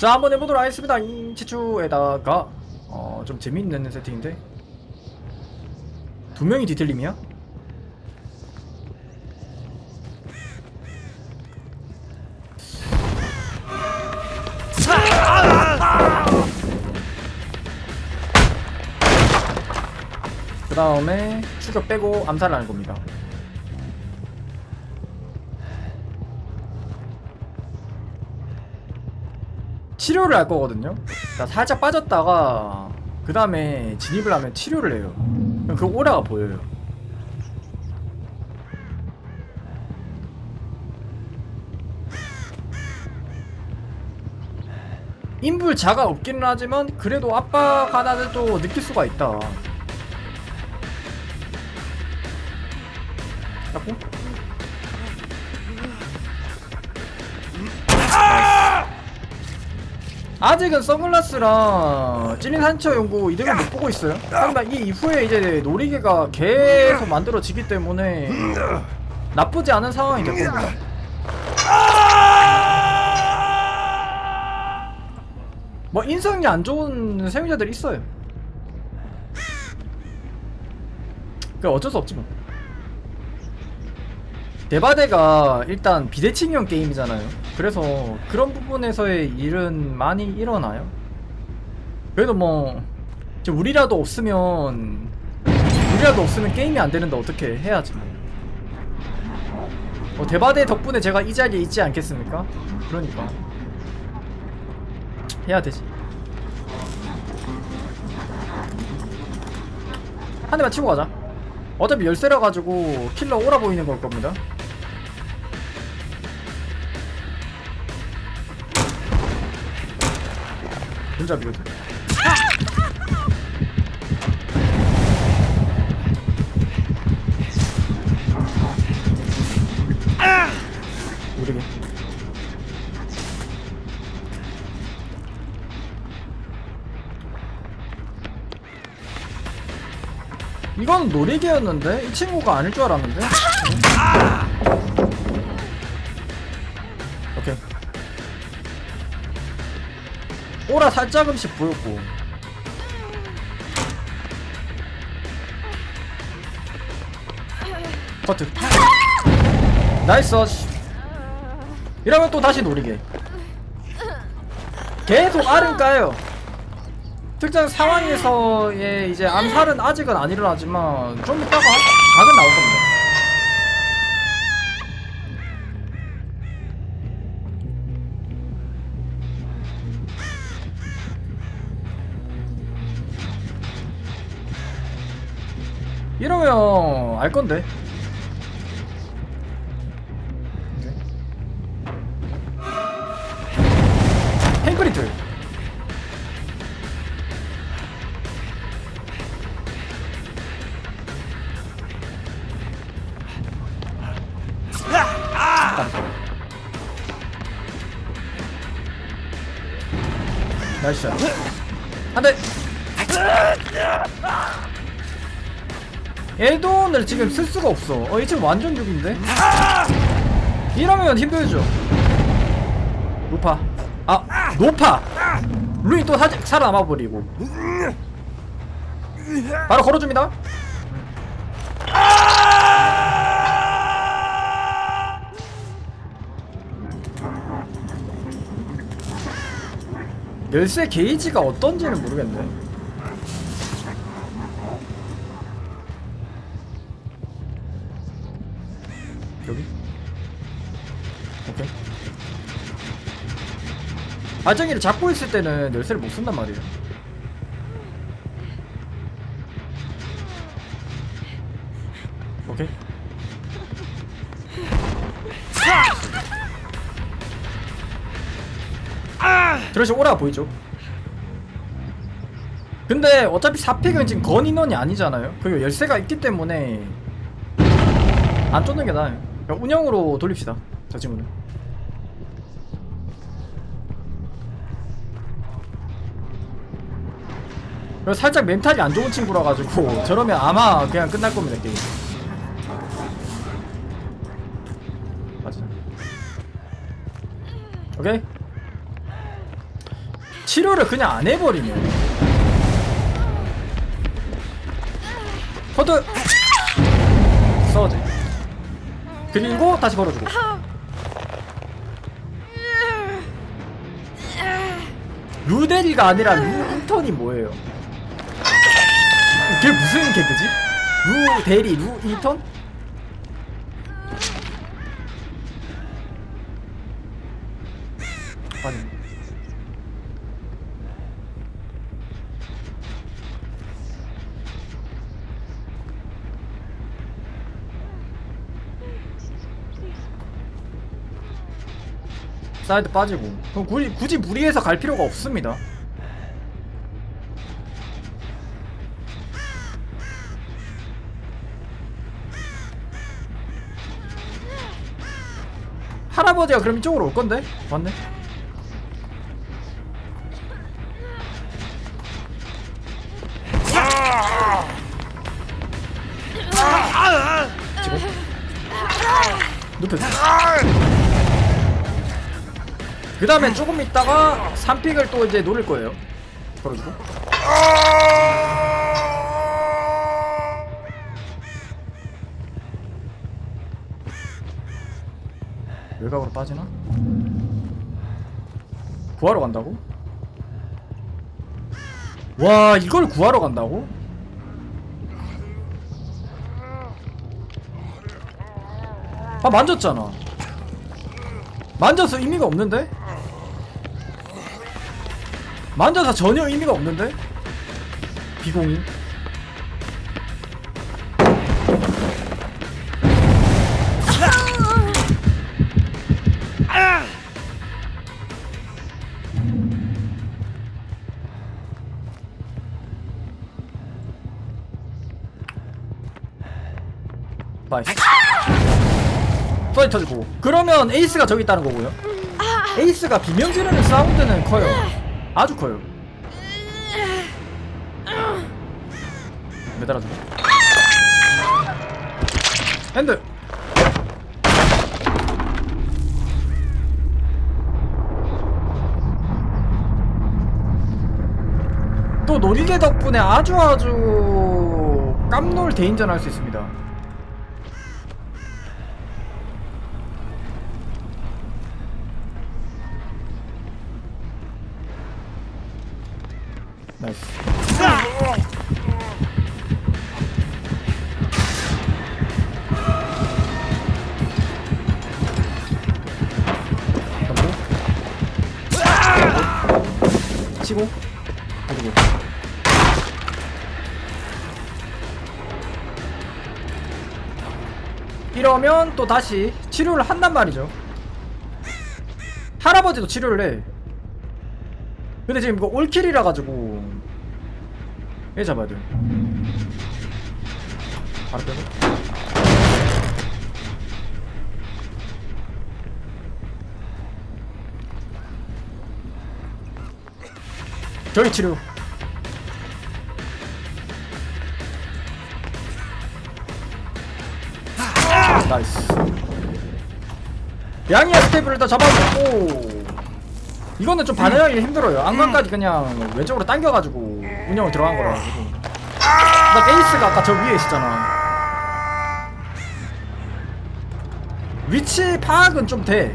자 한번 해보도록 하겠습니다. 인치추에다가 어, 좀 재밌는 세팅인데. 두 명이 디텔림이야? 그 다음에 추격 빼고 암살을 하는 겁니다 치료를 할 거거든요. 자, 살짝 빠졌다가 그 다음에 진입을 하면 치료를 해요. 그럼 그 오라가 보여요. 인불 자가 없기는 하지만 그래도 압박 하나를 또 느낄 수가 있다. 아직은 선글라스랑 찔린 산처 연구 이득을 못 보고 있어요. 하지만 이 이후에 이제 놀이개가 계속 만들어지기 때문에 나쁘지 않은 상황이 될 겁니다. 뭐 인성이 안 좋은 사용자들이 있어요. 그 어쩔 수 없지 뭐. 대바대가 일단 비대칭형 게임이잖아요. 그래서 그런 부분에서의 일은 많이 일어나요. 그래도 뭐 지금 우리라도 없으면 우리라도 없으면 게임이 안 되는데 어떻게 해야지. 뭐 대바대 덕분에 제가 이 자리에 있지 않겠습니까? 그러니까 해야 되지. 한 대만 치고 가자. 어차피 열쇠라 가지고 킬러 오라 보이는 걸 겁니다. 혼잡이거든. 모르게. 이건 놀이개였는데 이 친구가 아닐 줄 알았는데. 오 오라 살짝음씩 보였고. 커트. 나이스. 씨. 이러면 또 다시 노리게. 계속 알은 까요. 특정 상황에서의 이제 암살은 아직은 안 일어나지만 좀 이따가 각은 나올 겁니다. 이러면 알 건데. 행크리트. 나이스 샷. 한 대. 에돈을 지금 쓸 수가 없어. 어, 이 친구 완전 죽인데? 이러면 힘들죠. 높아. 아, 높아! 루이 또 사직 살아남아버리고. 바로 걸어줍니다. 열쇠 게이지가 어떤지는 모르겠네. 발전기를 잡고 있을 때는 열쇠를 못 쓴단 말이에요. 오케이. 들어시 오라 보이죠? 근데 어차피 4픽은 지금 건 인원이 아니잖아요. 그리고 열쇠가 있기 때문에 안 쫓는 게 나아요. 운영으로 돌립시다. 저 친구는. 살짝 멘탈이 안 좋은 친구라 가지고 저러면 아마 그냥 끝날 겁니다 게임. 맞아. 오케이. 치료를 그냥 안 해버리네 커드 서지 그리고 다시 걸어주고 루데리가 아니라 루인턴이 뭐예요? 그게 무슨 개그지? 루데리 루 인턴? 아니 사이드 빠지고 그럼 굳이, 굳이 무리해서 갈 필요가 없습니다 할아버지가 그럼 이쪽으로 올 건데? 맞네 그 다음에 조금 있다가 3픽을 또 이제 노릴 거예요 걸어주고 외곽으로 빠지나? 구하러 간다고? 와 이걸 구하러 간다고? 아 만졌잖아 만져서 의미가 없는데? 만져서 전혀 의미가 없는데? 비공이 나이스 서이 터지고. 그러면 에이스가 저기 있다는 거고요. 에이스가 비명 지르는 사운드는 커요. 아주 커요. 매달아주고 핸드 또 놀이개 덕분에 아주 아주 깜놀 대인전 할 수 있습니다 나이스. 넘고 치고. 그리고. 이러면 또 다시 치료를 한단 말이죠. 할아버지도 치료를 해 근데 지금 이거 올킬이라 가지고 얘 잡아야 돼 바로 빼고. 저기 치료. 나이스. 양이야 스텝을 일단 잡아주고 이거는 좀 반응하기 힘들어요. 안간까지 그냥 왼쪽으로 당겨가지고 운영을 들어간 거라 가지고 나 에이스가 아까 저 위에 있었잖아. 위치 파악은 좀 돼.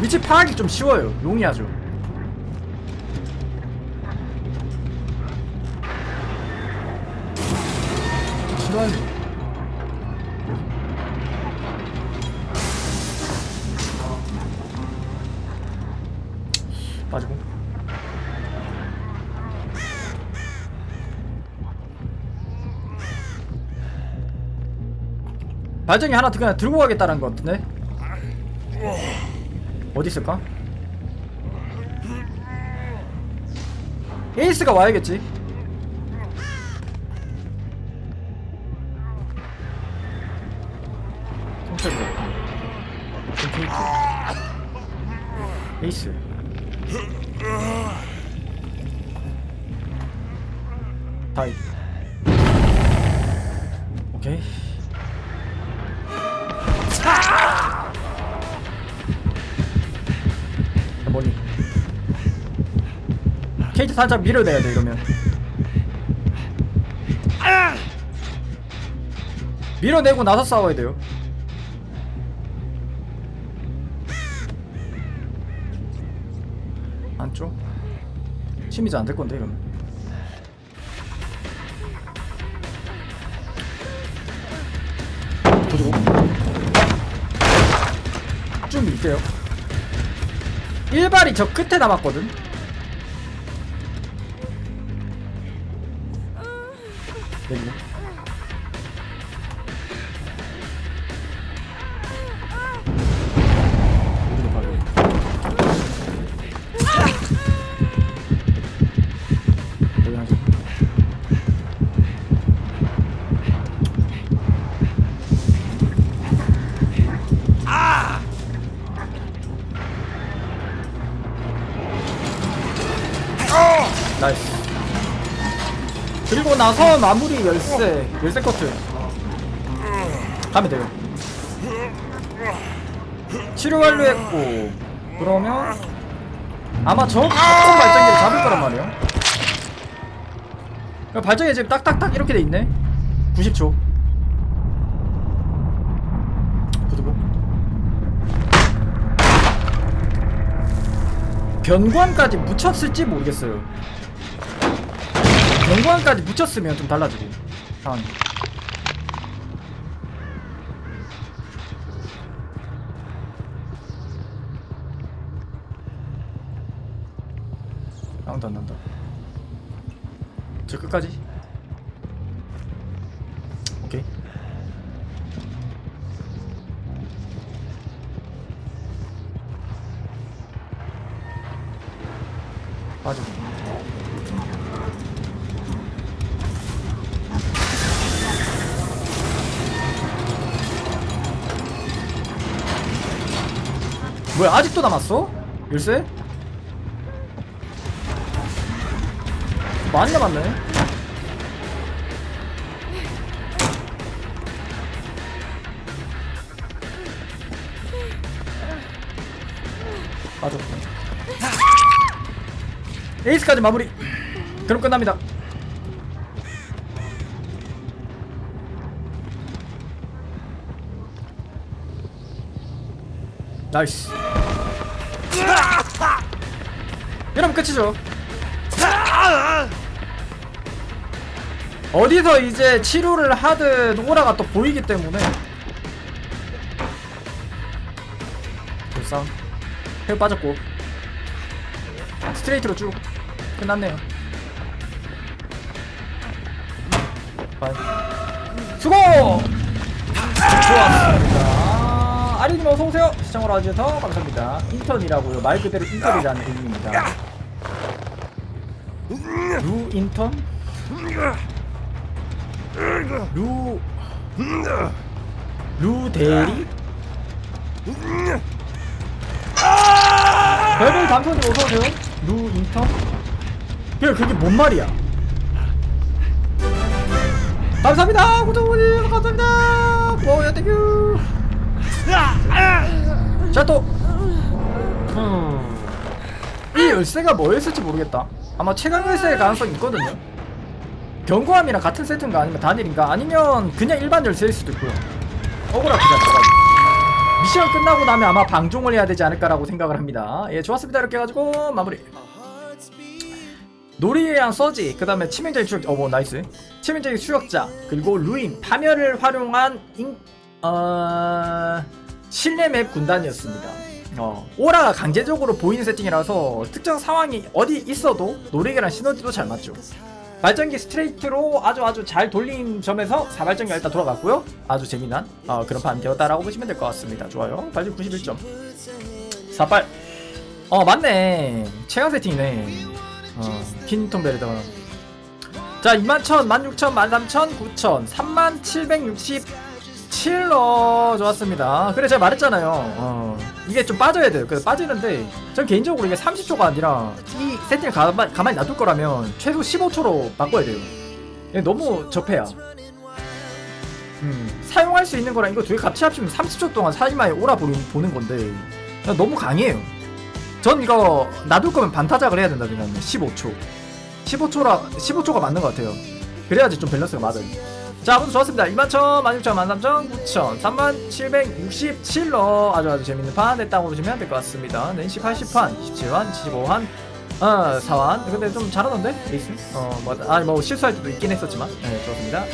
위치 파악이 좀 쉬워요. 용이하죠 싫어하지 발전기 하나 그냥 들고 가겠다는 것 같은데? 어디 있을까? 에이스가 와야겠지. 에이스. 다이. 오케이 뭐니. 케이트 살짝 밀어내야 돼 이러면. 밀어내고 나서 싸워야 돼요. 안쪽? 심리자 안될 건데 이러면 쭉 밀게요. 일발이 저 끝에 남았거든. 내리네 그리고 나서 마무리 열쇠, 열쇠 커트. 가면 돼요. 치료 완료했고, 그러면 아마 저 각종 발전기를 잡을 거란 말이에요. 그러니까 발전기 지금 딱딱딱 이렇게 돼 있네. 90초. 부두고. 변관까지 묻혔을지 모르겠어요. 변관까지 묻혔으면 좀 달라지고 상황이. 아무도 안 난다. 저 끝까지. 뭐야 아직도 남았어? 열쇠? 많이 남았네 빠졌고 에이스까지 마무리 그럼 끝납니다 나이스. 이러면 끝이죠. 어디서 이제 치료를 하든 오라가 또 보이기 때문에. 불쌍 헤어 빠졌고. 스트레이트로 쭉 끝났네요. 수고! 좋았습니다 아리님 어서오세요. 시청을 와주셔서 감사합니다. 인턴이라고요. 말 그대로 인턴이라는 의미입니다. 루 인턴? 루... 루 대리? 별별 담선님 어서오세요. 루 인턴? 그게 그게 뭔 말이야? 감사합니다 구독해주셔서 감사합니다. 고마워요 땡큐 자 또. 음. 이 열쇠가 뭐였을지 모르겠다. 아마 최강 열쇠일 가능성이 있거든요. 경고함이랑 같은 세트인가 아니면 단일인가? 아니면 그냥 일반 열쇠일 수도 있고요. 억울하 그자 미션 끝나고 나면 아마 방종을 해야 되지 않을까라고 생각을 합니다. 예 좋았습니다. 이렇게 해가지고 마무리. 놀이의 서지 그 다음에 치명적인 추적 어뭐 나이스. 치명적인 추적자 그리고 루인 파멸을 활용한 인, 어... 실내 맵 군단이었습니다. 어, 오라가 강제적으로 보이는 세팅이라서 특정 상황이 어디 있어도 노래계랑 시너지도 잘 맞죠. 발전기 스트레이트로 아주 아주 잘 돌린 점에서 4발전기가 일단 돌아갔고요. 아주 재미난 어, 그런 판 되었다라고 보시면 될 것 같습니다. 좋아요. 발전 91점. 48어 맞네. 최강 세팅이네. 어, 킨통 베르다가 자 21,000, 16,000, 13,000, 9,000, 3767러. 좋았습니다. 그래 제가 말했잖아요. 어, 이게 좀 빠져야 돼요. 그래서 빠지는데 전 개인적으로 이게 30초가 아니라 이 세팅을 가만, 가만히 놔둘 거라면 최소 15초로 바꿔야 돼요. 이게 너무 접해야. 음, 사용할 수 있는 거랑 이거 두 개 같이 합치면 30초 동안 사이마에 오라 보는, 보는 건데 너무 강해요. 전 이거 놔둘 거면 반타작을 해야 된다 생각해요 15초. 15초라 15초가 맞는 것 같아요. 그래야지 좀 밸런스가 맞아요 자 오늘 좋았습니다. 21,000 16,000 13,000 9,000 3767로 아주 아주 재밌는 판 됐다고 보시면 될 것 같습니다. 낸시 80판 27환 75환 어 4환. 근데 좀 잘하던데 에이스? 어 뭐 아니 뭐 실수할 때도 있긴 했었지만. 네 좋습니다